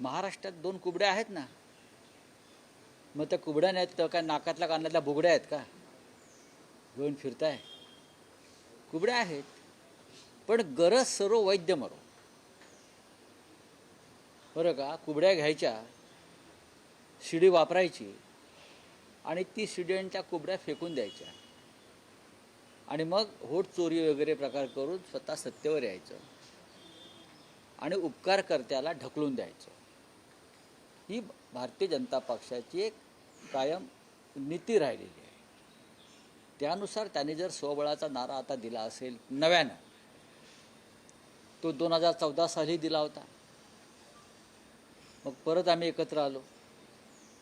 महाराष्ट्रात दोन कुबड्या आहेत ना? मग त्या कुबड्या नाहीत तर काय नाकातल्या कानातल्या बुगड्या आहेत का? घेऊन फिरताय. कुबड्या आहेत पण गरज सर्व वैद्य मरो. बरं का? कुबड्या घ्यायच्या शिडी वापरायची आणि ती शिड्यांच्या कुबड्या फेकून द्यायच्या. आणि मग होट चोरी वगैरे प्रकार करून स्वतः सत्तेवर यायचं आणि उपकारकर्त्याला ढकलून द्यायचं. ही भारतीय जनता पक्षाची एक कायम नीती राहिलेली आहे. त्यानुसार त्यांनी जर स्वबळाचा नारा आता दिला असेल नव्यानं तो दोन हजार चौदा साली दिला होता. मग परत आम्ही एकत्र आलो.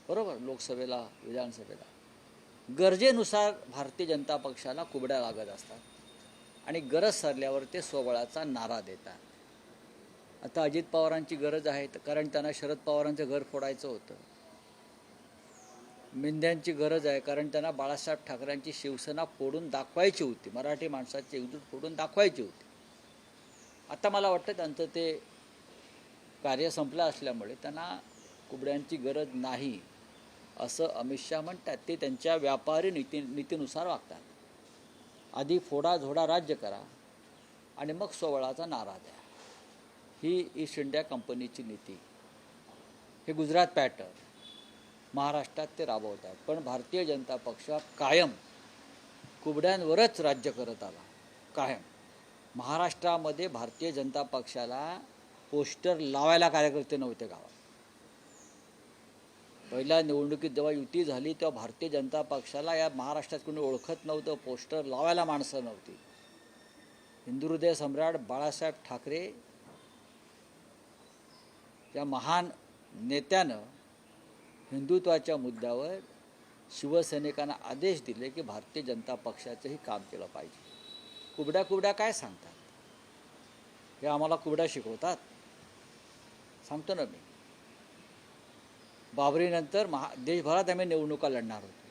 बरोबर? लोकसभेला विधानसभेला. गरजेनुसार भारतीय जनता पक्षाला कुबड्या लागत असतात आणि गरज सरल्यावर ते स्वबळाचा नारा देतात. आता अजित पवारांची गरज आहे तर कारण त्यांना शरद पवारांचं घर फोडायचं होतं. मेंढ्यांची गरज आहे कारण त्यांना बाळासाहेब ठाकरेंची शिवसेना फोडून दाखवायची होती. मराठी माणसाची एकजूट फोडून दाखवायची होती. आता मला वाटतं त्यांचं ते कार्य संपलं असल्यामुळे त्यांना कुबड्यांची गरज नाही असं अमित शहा म्हणतात. ते त्यांच्या व्यापारी नीती नीतीनुसार वागतात. आधी फोडा झोडा राज्य करा आणि मग सोवळाचा नारा द्या. ही ईस्ट इंडिया कंपनीची नीती. हे गुजरात पॅटर्न. महाराष्ट्रात ते राबवतात पण भारतीय जनता पक्ष कायम कुबड्यांवरच राज्य करत आला. कायम. महाराष्ट्रामध्ये भारतीय जनता पक्षाला पोस्टर लावायला कार्यकर्ते नव्हते गावात. पहिल्या निवडणुकीत जेव्हा युती झाली तेव्हा भारतीय जनता पक्षाला या महाराष्ट्रात कोणी ओळखत नव्हतं. पोस्टर लावायला माणसं नव्हती. हिंदुहृदय सम्राट बाळासाहेब ठाकरे या महान नेत्यानं हिंदुत्वाच्या मुद्द्यावर शिवसैनिकांना आदेश दिले की भारतीय जनता पक्षाचंही काम केलं पाहिजे. कुबड्या कुबड्या काय सांगतात? हे आम्हाला कुबड्या शिकवतात? सांगतो ना मी. बाबरीनंतर महा देशभरात आम्ही निवडणुका लढणार होतो.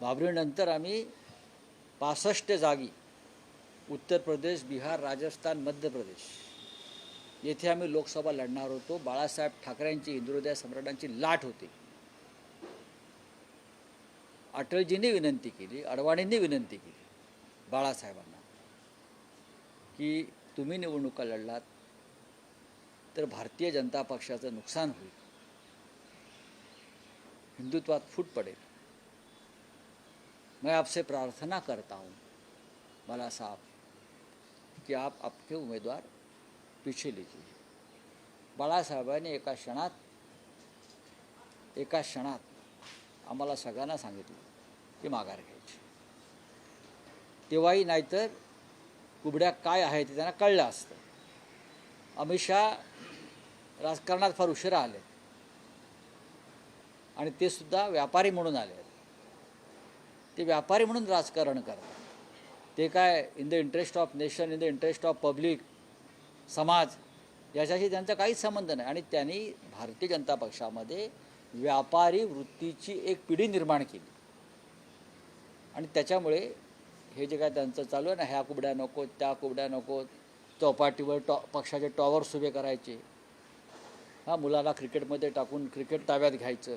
बाबरीनंतर आम्ही पासष्ट जागी उत्तर प्रदेश बिहार राजस्थान मध्य प्रदेश येथे आम्ही लोकसभा लढणार होतो. बाळासाहेब ठाकरेंची हिंदुहृदय सम्राटांची लाट होती. अटलजींनी विनंती केली अडवाणींनी विनंती केली बाळासाहेबांना की तुम्ही निवडणुका लढलात तर भारतीय जनता पक्षाचं नुकसान होईल. हिंदुत्वात फूट पडेल. मैं आपसे प्रार्थना करता हूँ. मला साहब कि आप आपके उम्मीदवार पीछे बाळासाहेबांनी एका क्षणात एका क्षणात आम्हाला सगळ्यांना सांगितलं की माघार घ्यायची. तेव्हाही नाहीतर कुबड्या काय आहे ते त्यांना कळलं असतं. अमित शहा राजकारणात फार उशिरा आले. आणि ते सुद्धा व्यापारी म्हणून आले. ते व्यापारी म्हणून राजकारण करतात. ते काय in the interest of nation in the interest of public समाज याच्याशी त्यांचा काहीच संबंध नाही. आणि त्यांनी भारतीय जनता पक्षामध्ये व्यापारी वृत्तीची एक पिढी निर्माण केली. आणि त्याच्यामुळे हे जे काय त्यांचं चालू आहे ना ह्या कुबड्या नको त्या कुबड्या नको चौपाटीवर टॉ पक्षाचे टॉवर्स उभे करायचे. हा मुलाला क्रिकेटमध्ये टाकून क्रिकेट ताब्यात घ्यायचं.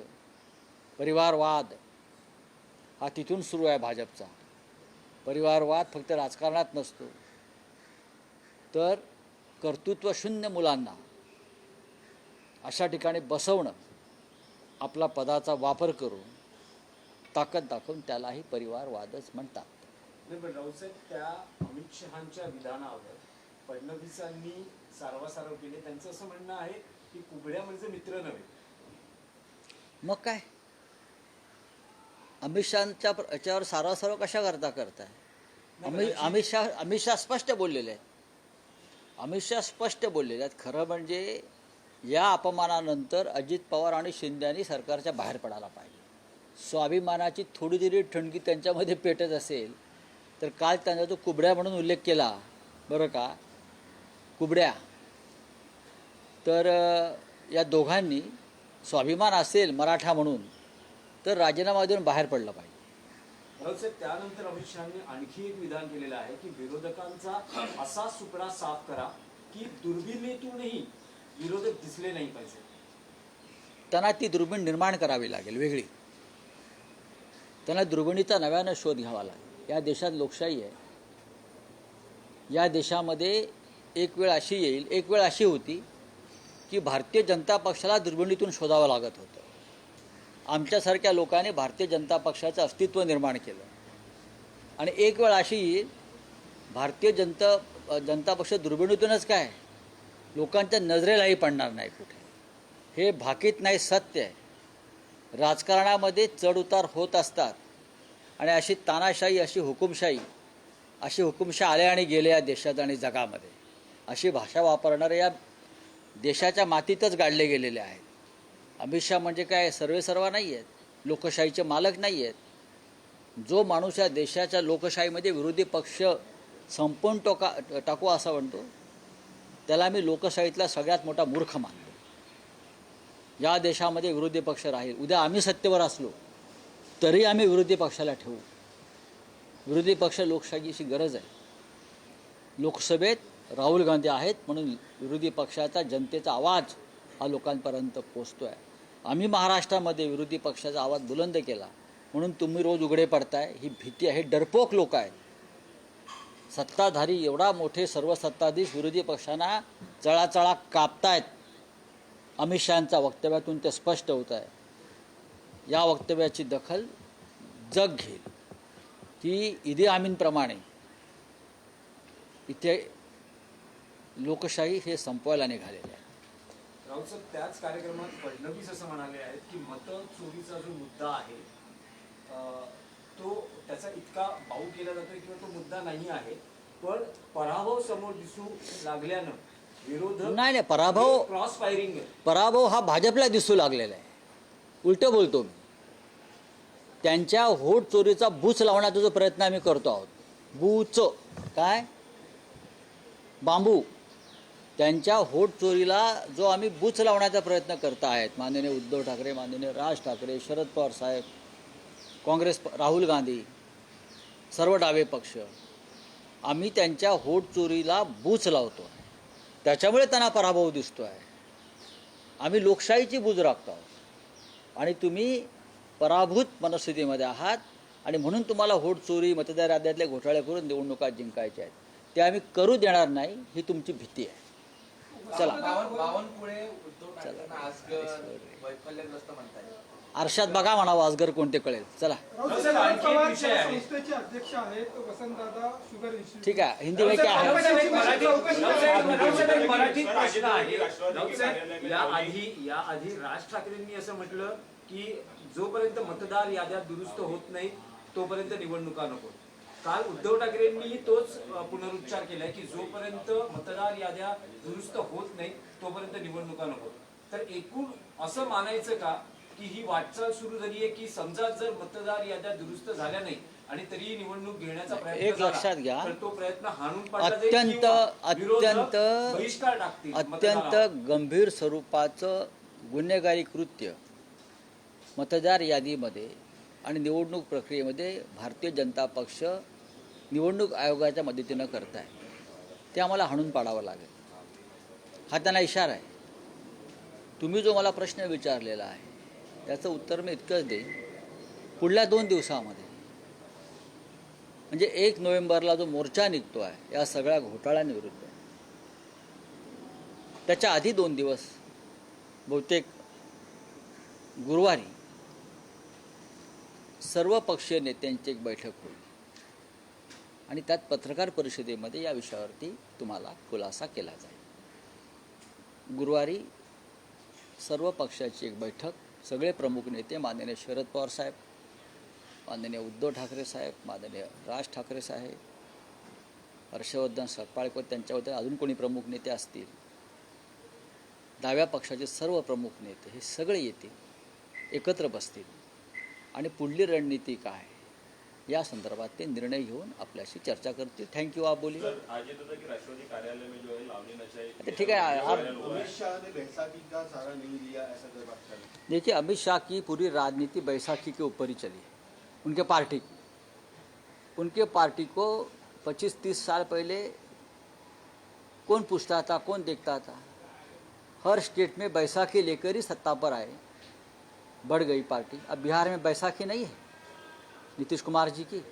परिवारवाद हा तिथून सुरू आहे भाजपचा. परिवारवाद फक्त राजकारणात नसतो. तर कर्तृत्वशून्य मुलांना. अशा ठिकाणी बसवणं आपला पदाचा वापर करून ताकद दाखवून त्यालाही परिवारवादच म्हणतात. त्या अमित शहांच्या विधानावर फडणवीसांनी सारवासारव केले. त्यांचं असं म्हणणं आहे की कुबड्या म्हणजे मित्र नव्हे. मग काय? अमित शहाच्या याच्यावर सारासारव कशा करता करताय? अमित अमित शहा अमित शहा स्पष्ट बोललेले आहेत. अमित शहा स्पष्ट बोललेले आहेत. खरं म्हणजे या अपमानानंतर अजित पवार आणि शिंद्यांनी सरकारच्या बाहेर पडायला पाहिजे. स्वाभिमानाची थोडी जरी ठणकी त्यांच्यामध्ये पेटत असेल तर काल त्यांचा जो कुबड्या म्हणून उल्लेख केला. बरं का? कुबड्या. तर या दोघांनी स्वाभिमान असेल मराठा म्हणून तर राजीनामा देऊन बाहेर पडलं पाहिजे. त्यानंतर अमित शहानी आणखी एक विधान केलेलं आहे की विरोधकांचा असा सुपडा साफ करा की दुर्बिणीतूनही विरोधक दिसले नाही पाहिजे. त्यांना ती दुर्बीण निर्माण करावी लागेल वेगळी. त्यांना दुर्बिणीचा नव्यानं शोध घ्यावा लागेल. या देशात लोकशाही आहे. या देशामध्ये एक वेळ अशी येईल एक वेळ अशी होती की भारतीय जनता पक्षाला दुर्बिणीतून शोधावं लागत होतं. आमच्यासारख्या लोकांनी भारतीय जनता पक्षाचं अस्तित्व निर्माण केलं. आणि एक वेळ अशी भारतीय जनता जनता पक्ष दुर्बिणीतूनच काय? लोकांच्या नजरेलाही पडणार नाही कुठे. हे भाकीत नाही सत्य आहे. राजकारणामध्ये चढउतार होत असतात. आणि अशी तानाशाही अशी हुकुमशाही अशी हुकुमशाही आल्या आणि गेल्या या देशात आणि जगामध्ये. अशी भाषा वापरणारे या देशाच्या मातीतच गाडले गेलेले आहेत. अमित शहा म्हणजे काय? सर्वेसर्वा नाही आहेत लोकशाहीचे मालक नाही आहेत जो माणूस या देशाच्या लोकशाहीमध्ये विरोधी पक्ष संपून टोका टाकू असा म्हणतो त्याला मी लोकशाहीतला सगळ्यात मोठा मूर्ख मानतो. या देशामध्ये विरोधी पक्ष राहील. उद्या आम्ही सत्तेवर असलो तरी आम्ही विरोधी पक्षाला ठेवू. विरोधी पक्ष लोकशाहीची गरज आहे. लोकसभेत राहुल गांधी आहेत म्हणून विरोधी पक्षाचा जनतेचा आवाज हा लोकांपर्यंत पोचतो आहे आम्ही महाराष्ट्रामध्ये विरोधी पक्षाचा आवाज बुलंद केला. म्हणून तुम्ही रोज उघडे पडताय. ही भीती आहे डरपोक लोक आहे सत्ताधारी एवढा मोठे सर्व सत्ताधीश विरोधी पक्षांना चळाचळा कापतायत. अमित शहांच्या वक्तव्यातून ते स्पष्ट होत आहे. या वक्तव्याची दखल जग घेईल. की इदी आमीनप्रमाणे इथे लोकशाही हे संपवायला निघालेले आहे. राऊत साहेब त्याच कार्यक्रमात फडणवीस असं म्हणाले आहेत की मत चोरीचा जो मुद्दा आहे तो त्याचा इतका बाऊ केला जातोय किंवा तो मुद्दा नाही आहे पण पराभव समोर दिसू लागल्यानं विरोधक नाही नाही पराभव क्रॉस फायरिंग पराभव हा भाजपला दिसू लागलेला आहे. उलटं बोलतो मी. त्यांच्या होट चोरीचा बूच लावण्याचा जो प्रयत्न आम्ही करतो आहोत. बूच. काय? बांबू. त्यांच्या होट चोरीला जो आम्ही बूच लावण्याचा प्रयत्न करत आहेत माननीय उद्धव ठाकरे माननीय राज ठाकरे शरद पवार साहेब काँग्रेस प- राहुल गांधी सर्व डावे पक्ष आम्ही त्यांच्या होट चोरीला बूच लावतो आहे त्याच्यामुळे त्यांना पराभव दिसतो आहे आम्ही लोकशाहीची बूज राखतो आहोत. आणि तुम्ही पराभूत मनस्थितीमध्ये आहात आणि म्हणून तुम्हाला होट चोरी मतदार याद्यातले घोटाळे करून निवडणुका जिंकायच्या आहेत. ते आम्ही करू देणार नाही ही तुमची भीती आहे. चला. बावन बावनकुळे उद्धव ठाकरेंना आजगर वैफल्यग्रस्त म्हणताय आरशात बघा म्हणावं आजगर कोणते कळेल. चला. ठीक आहे हिंदी में क्या राऊत है साहेब, एक मराठी- चौकशी राऊत साहेब, करा. राऊत साहेब, एक मराठीत प्रश्न आहे. राष्ट्रवादी राऊत साहेब, कार्यालयामध्ये या आधी या आधी राज ठाकरेंनी असं म्हटलं की जोपर्यंत मतदार याद्या दुरुस्त होत नाही तोपर्यंत निवडणुका नको. काल उद्धव ठाकरेंनी तोच पुनरुच्चार केलाय की जोपर्यंत मतदार याद्या दुरुस्त होत नाही तोपर्यंत निवडणुका नको तर एकूण असं मानायचं का की ही वाटचाल सुरू झाली आहे की समजा जर मतदार याद्या दुरुस्त झाल्या नाही आणि तरीही निवडणूक घेण्याचा प्रयत्न एक लक्षात घ्या. तो प्रयत्न हाणून अत्यंत अत्यंत बहिष्कार टाकतील अत्यंत. गंभीर स्वरूपाचं गुन्हेगारी कृत्य मतदार यादीमध्ये आणि निवडणूक प्रक्रियेमध्ये भारतीय जनता पक्ष निवडणूक आयोगाच्या मदतीनं करताय. ते आम्हाला हाणून पाडावं लागेल. हा त्यांना इशारा आहे. तुम्ही जो मला प्रश्न विचारलेला आहे त्याचं उत्तर मी इतकंच देईन. पुढल्या दोन दिवसामध्ये म्हणजे एक नोव्हेंबरला जो मोर्चा निघतो आहे या सगळ्या घोटाळ्यांविरुद्ध. त्याच्या आधी दोन दिवस बहुतेक गुरुवारी सर्व पक्षीय नेत्यांची एक बैठक होईल. आणि त्यात पत्रकार परिषदेमध्ये या विषयावरती तुम्हाला खुलासा केला जाईल. गुरुवारी सर्व पक्षाची एक बैठक सगळे प्रमुख नेते माननीय शरद पवार साहेब माननीय उद्धव ठाकरे साहेब माननीय राज ठाकरे साहेब हर्षवर्धन सपकाळकर त्यांच्याबद्दल अजून कोणी प्रमुख नेते असतील? डाव्या पक्षाचे सर्व प्रमुख नेते हे सगळे येतील एकत्र बसतील. आणि पुढली रणनीती काय? या संदर्भात ते निर्णय घेऊन आपल्याशी चर्चा करतील. थँक्यू आप बोली सर तो था कि राष्ट्रवादी कार्यालय में जो लावनी नशा एक- अच्छा, ठीक है, आप- देखिए अमित शाह की पूरी राजनीति बैसाखी के ऊपर ही चली उनके पार्टी की। उनके पार्टी को 25-30 साल पहले कौन पूछता था कौन देखता था? हर स्टेट में बैसाखी लेकर ही सत्ता पर आए। बढ़ गई पार्टी। अब बिहार में बैसाखी नहीं है। नीतीश कुमार जी की